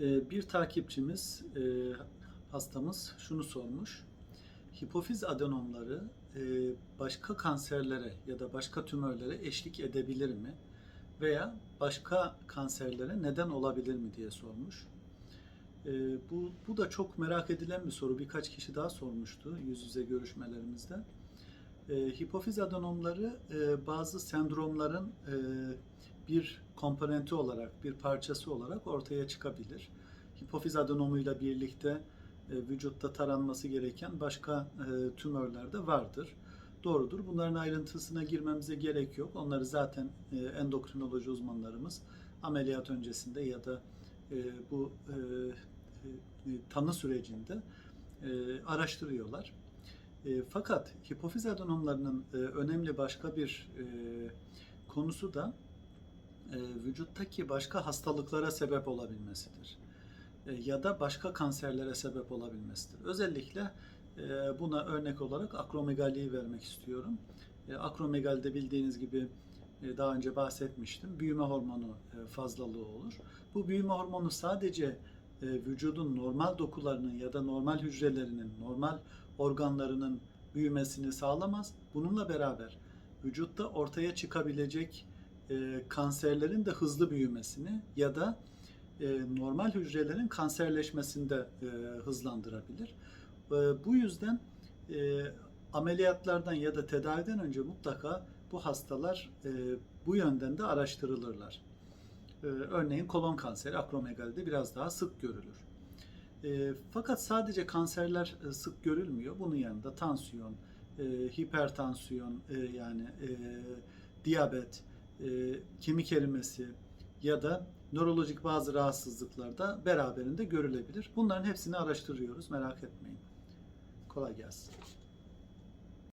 Ee, bir takipçimiz, e, hastamız şunu sormuş. Hipofiz adenomları e, başka kanserlere ya da başka tümörlere eşlik edebilir mi? Veya başka kanserlere neden olabilir mi diye sormuş. E, bu, bu da çok merak edilen bir soru. Birkaç kişi daha sormuştu yüz yüze görüşmelerimizde. E, hipofiz adenomları e, bazı sendromların bir komponenti olarak, bir parçası olarak ortaya çıkabilir. Hipofiz adenomuyla birlikte e, vücutta taranması gereken başka e, tümörler de vardır. Doğrudur. Bunların ayrıntısına girmemize gerek yok. Onları zaten e, endokrinoloji uzmanlarımız ameliyat öncesinde ya da bu tanı sürecinde araştırıyorlar. Fakat hipofiz adenomlarının önemli başka bir konusu da e, vücuttaki başka hastalıklara sebep olabilmesidir. E, ya da başka kanserlere sebep olabilmesidir. Özellikle e, buna örnek olarak akromegaliyi vermek istiyorum. E, akromegalide bildiğiniz gibi e, daha önce bahsetmiştim. Büyüme hormonu e, fazlalığı olur. Bu büyüme hormonu sadece e, vücudun normal dokularının ya da normal hücrelerinin, normal organlarının büyümesini sağlamaz. Bununla beraber vücutta ortaya çıkabilecek e, kanserlerin de hızlı büyümesini ya da e, normal hücrelerin kanserleşmesini de e, hızlandırabilir. E, bu yüzden e, ameliyatlardan ya da tedaviden önce mutlaka bu hastalar e, bu yönden de araştırılırlar. E, örneğin kolon kanseri akromegalide biraz daha sık görülür. E, fakat sadece kanserler e, sık görülmüyor. Bunun yanında tansiyon, e, hipertansiyon e, yani e, diyabet, e, kemik erimesi ya da nörolojik bazı rahatsızlıklar da beraberinde görülebilir. Bunların hepsini araştırıyoruz. Merak etmeyin. Kolay gelsin.